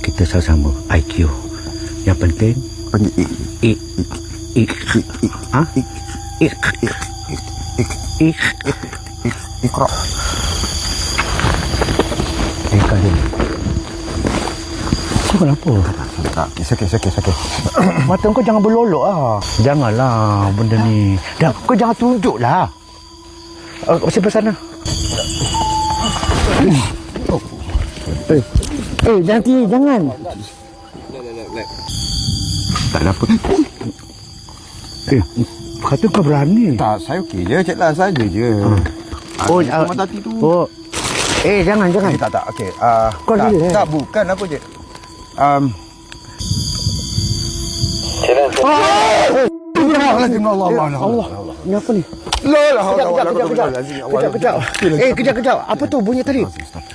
Kita sama-sama IQ. Yang penting Panggil ik. ik ik ha? Ik ik ik Ikra. ik ada. Kau kenapa? Tak, sakit, sakit, sakit. Mata kau jangan berlolok ah. Janganlah benda ni. Dah, kau jangan tunjuklah. Uh, sebelah sana. Eh, eh, nanti jangan. Tak ada apa. Eh, kata kau berani. Tak, saya okey je. Cik Lan saja je. Oh, Oh, ah, uh, tadi tu. Oh. Eh, jangan, jangan. Eh, tak, tak. Okey. Uh, Kau tak, relax. tak, bukan apa je. Um, Astagfirullahaladzim, Allah, Allah, Allah. Allah, ni apa ni? La, la, Kejap, kejap, kejap, kejap. Kejap, kejap. Eh, kejap, kejap. Apa tu bunyi tadi?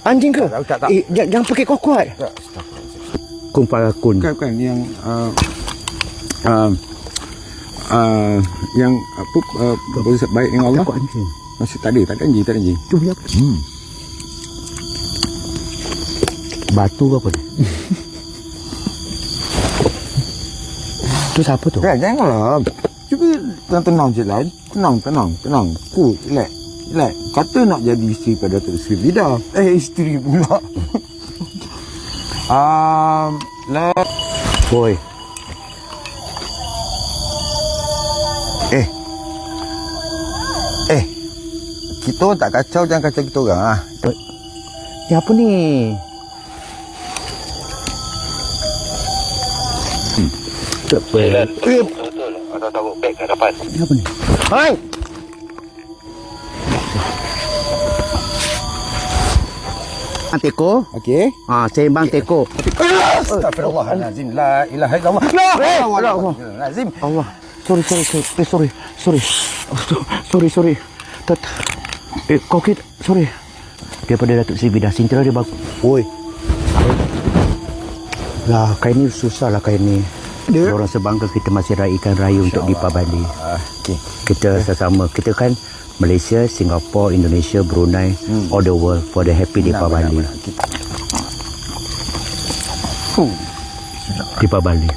Anjing ke? Eh, jangan, jangan pakai kuat-kuat. Kun palakun. Bukan, bukan. Yang... Uh, uh, uh, yang apa uh, berusaha baik dengan Allah masih tak ada tak ada anjing tak ada anjing Tu bunyi apa? hmm. Batu ke apa ni? tu siapa tu? kan janganlah cuba tenang-tenang je lah tenang tenang tenang. Cool relax relax. Kata nak jadi isteri pada Datuk Sri Vida. Eh isteri pula. Um, la Boy. eh. Eh. Kita orang tak kacau jangan kacau kita orang ah. Ni apa ni? Hmm. Tak apa. Eh, Atau taruh beg kat depan. ni apa ni? Hai! Bang Teko. okey Ah, saya Bang Teko. Astagfirullahalazim la ilaha illallah la ilaha Allah. Lazim Allah. Sorry, sorry, sorry. Eh, sorry. Sorry. So- sorry, sorry. Tat. Eh, kau kit. Sorry. Daripada Datuk Sri Bidah. Sintera dia bagus. Oi. Lah, kain ni susah lah kain ni. Dia- Orang sebangga kita masih raikan raya untuk Deepavali. ah, okey Kita sesama. Kita kan Malaysia, Singapura, Indonesia, Brunei, all the world for the happy Deepavali. Deepavali.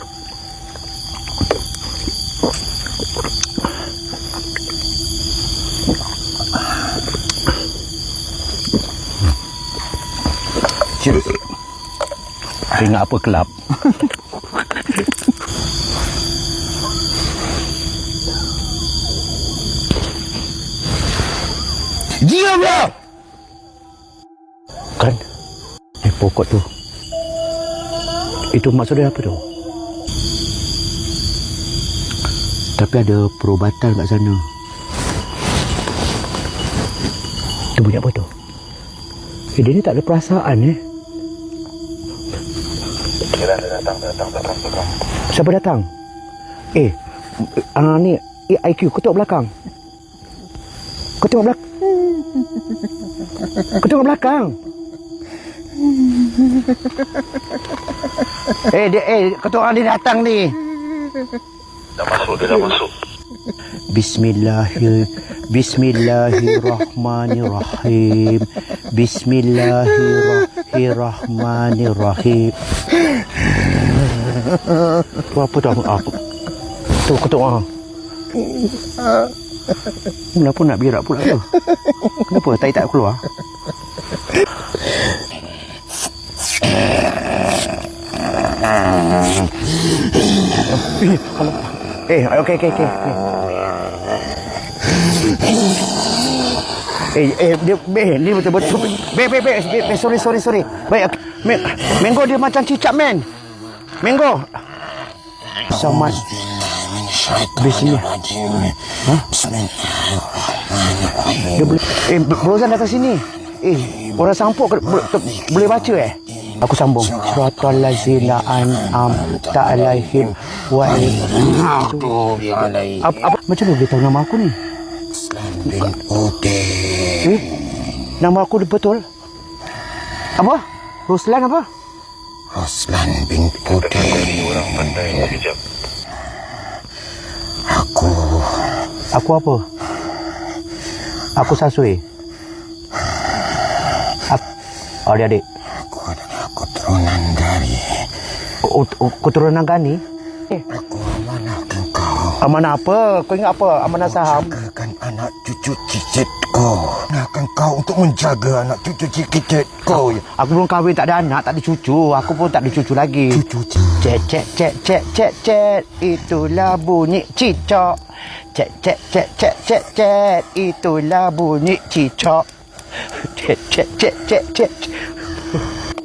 Cheers. Ingat apa kelab? Diamlah. Kan? Eh, pokok tu. Itu maksudnya apa tu? Tapi ada perubatan kat sana. Tu bunyi apa tu? Eh, dia ni tak ada perasaan eh. Jalan dia datang, datang, datang, datang. Siapa datang? Eh, ah ni eh, IQ kau tengok belakang. Kau tengok belakang. Kau tengok belakang. eh, dia eh kau tengok orang dia datang ni. Dah masuk, dia dah masuk. Bismillahir Bismillahirrahmanirrahim. Bismillahirrahmanirrahim. Tu apa tu? Apa? Tu kau tengok ah. Kenapa nak berak pula tu? Kenapa tai tak keluar? Eh. Eh, okey okey okey. okey. Eh, eh, dia, eh, ni betul-betul. Be, be, be, be, be, sorry, sorry, sorry. Baik, okay. Me, mango dia macam cicak, man. Mango. Sama. Bismillah. Ha? Dia boleh, eh, Brozan datang sini. Eh, orang sampuk ke- boleh, tu- boleh baca eh? Aku sambung. Suratul lazina an'am ta'alaihim wa Maghdubi alaihim apa, apa, macam mana dia tahu nama aku ni? Bin Putih Eh? Nama aku betul? Apa? Ruslan apa? Roslan bin Putih Orang pandai sekejap. Aku Aku apa? Aku Sasui. Aku, adik-adik. Aku adalah keturunan dari Oh, oh, keturunan Gani? Eh, Aku amanahkan kau. amanah apa? Kau ingat apa? Amanah saham? Cucu cicitku. Amanahkan kau untuk menjaga anak cucu cicitku. Aku belum kahwin, tak ada anak, tak ada cucu. Aku pun tak ada cucu lagi. Cucu cicit. Cek, cek, cek, cek, cek, cek. Itulah bunyi cicak. Cek, cek, cek, cek, cek, cek. Itulah bunyi cicak. Cek, cek, cek, cek, cek.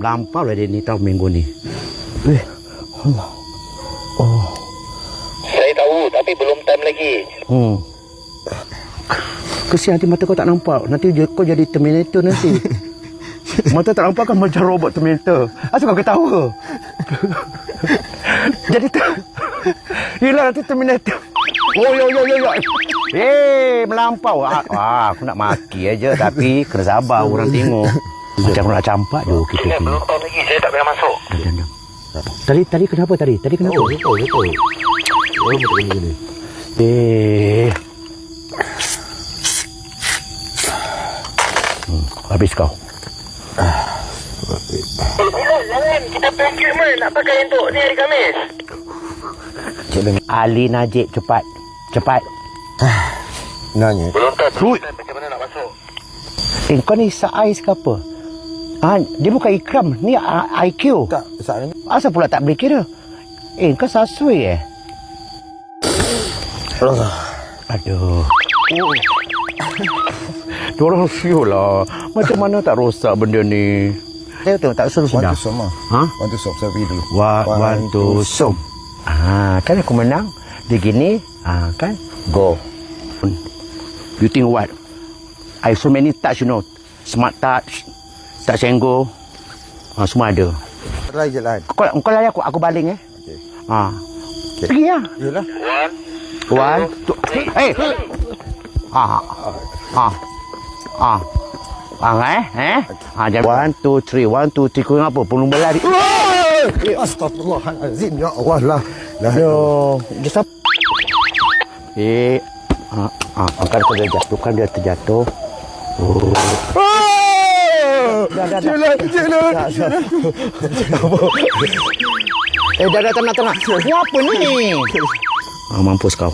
Lampau lah dia ni tahu minggu ni. Eh, Allah. Oh. Saya tahu tapi belum time lagi. Hmm. Kesian nanti mata kau tak nampak. Nanti je- kau jadi Terminator nanti. mata tak nampak kan macam robot Terminator. Asal kau ketawa? jadi tu. Yelah nanti Terminator. Oh yo yo yo yo. Eh melampau. Ah, ah, aku nak maki aja tapi kena sabar orang tengok. Macam nak campak je kita ni. belum time lagi. Saya tak payah masuk. Diam, diam. Tadi tadi kenapa tadi? Tadi kenapa? Oh, betul, betul. Oh, betul gini. Eh. Habis kau. Jangan. Kita plan treatment. Nak pakai untuk ni hari Khamis. Ali Najib cepat. Cepat. Nanya. Belum time. Macam mana nak masuk? Eh kau ni Saiz ke apa? Ha, dia bukan Ikram. Ni IQ. Tak, saat ni. Asal pula tak boleh kira? Eh kau sasui eh? Aduh. Oh. Diorang siul lah. Macam mana tak rosak benda ni? Saya tengok tak suruh One sudah. to som ah. Ha? One to som saya pergi dulu. One, one, two, som. Ah, kan aku menang. Dia gini, ah, kan? Go. You think what? I so many touch, you know. Smart touch, touch and go. Ah, semua ada. Try je lah. Kau, kau layan aku, aku baling eh. Okey. Ah. Okey. Pergi lah. Yelah. One. One, two, hey. Ah. Ah. Ah. Ah, eh? Eh? Ah, jangan. One, two, three. One, two, three. Kau ingat apa? Pelung berlari. Eh, astagfirullahalazim. Ya Allah lah. Lah. Aduh, dia sap. Eh, ah, ah, kan kau dia jatuh, kan dia terjatuh. Oh. Dah, dah, dah. Jalan, jalan. Dah, dah. Eh, dah, dah, tenang, tenang. Ni apa ni? Ah, mampus kau.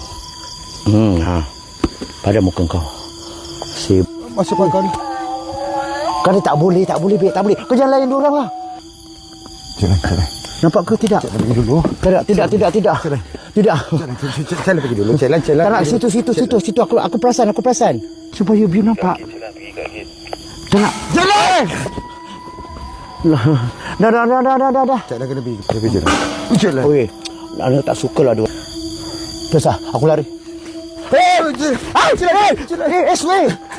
Hmm, ha. Pada muka kau. Si Masuk ni. Kan dia tak boleh, tak boleh, Bek, tak boleh. Kau jangan layan dia orang lah. Jalan, jalan. Nampak ke tidak? Jalan pergi dulu. Tidak, tidak, tidak, tidak. Jalan. Tidak. Jalan, jalan, jalan pergi dulu. Jalan, jalan. Tak nak situ, situ, situ, situ. Aku aku perasan, aku perasan. Supaya view nampak. Jangan. Jalan! Dah, dah, dah, dah, dah, dah, dah. Jalan kena pergi. Kena pergi jalan. Jalan. Oi, anak tak suka lah dua. Terus ah, aku lari. Hei! Hei! Hei! Hei! Eh, Sway! Hei!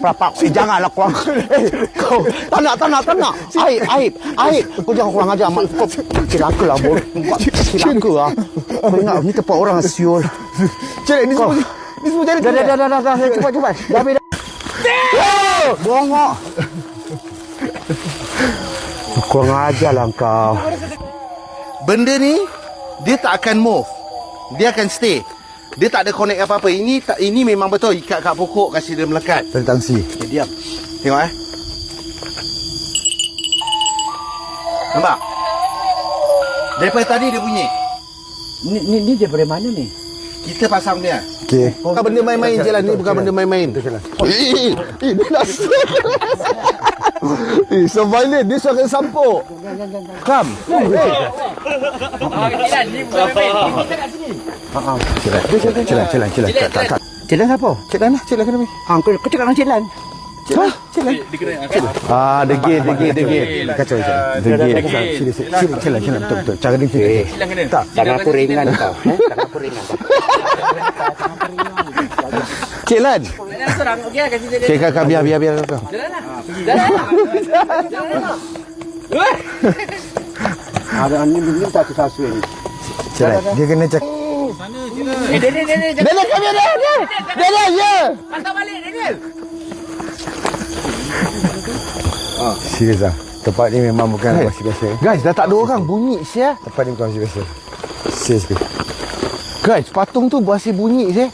Perapak. Eh, janganlah kau. Eh, kau. Tak nak, tak nak, tak nak. Aib, aib, aib. Kau jangan kurang ajar. Mak, kau celaka lah, bol. Kau celaka lah. Kau ingat, ni tempat orang siul. Jalan, ni semua. Ni semua jalan. Dah, dah, dah, dah, dah, dah. Cepat, cepat. Dah habis dah. Bongok. Kurang ajar lah kau. Benda ni dia tak akan move. Dia akan stay. Dia tak ada connect apa-apa. Ini tak ini memang betul ikat kat pokok kasi dia melekat. Tali tangsi. Okay, diam. Tengok eh. Nampak? Daripada tadi dia bunyi. Ni, ni, ni daripada mana ni? Kita pasang dia. Okey. Bukan benda main-main je lah ni, bukan benda main-main. Jalan. Eh, eh, dia dah Eh, so violent. Dia suara sampuk. Come. Jalan, jalan, jalan, jalan. Tak. Celan siapa? Jalan lah, jalan kena pergi. Ah, kau, cakap dengan Celan? Jalan, jalan. Ah, degil, degil, degil. Kacau je. Degil. Sini, sini, sini, jalan, jalan. Betul, betul. Cara dia sini. Tak. Tangan aku ringan kau. Eh? Tangan aku ringan kau. Cik Lan. Cik kakak biar biar biar kau. Ada ni ni tak sesuai ni. Jalan. Dia kena cak. Daniel kami ada. Daniel. Daniel ya. Serius lah. Tempat ni memang bukan masih biasa. Guys, dah tak ada orang bunyi sia. Tempat ni bukan masih biasa. Serius ni. Guys, patung tu masih bunyi sia.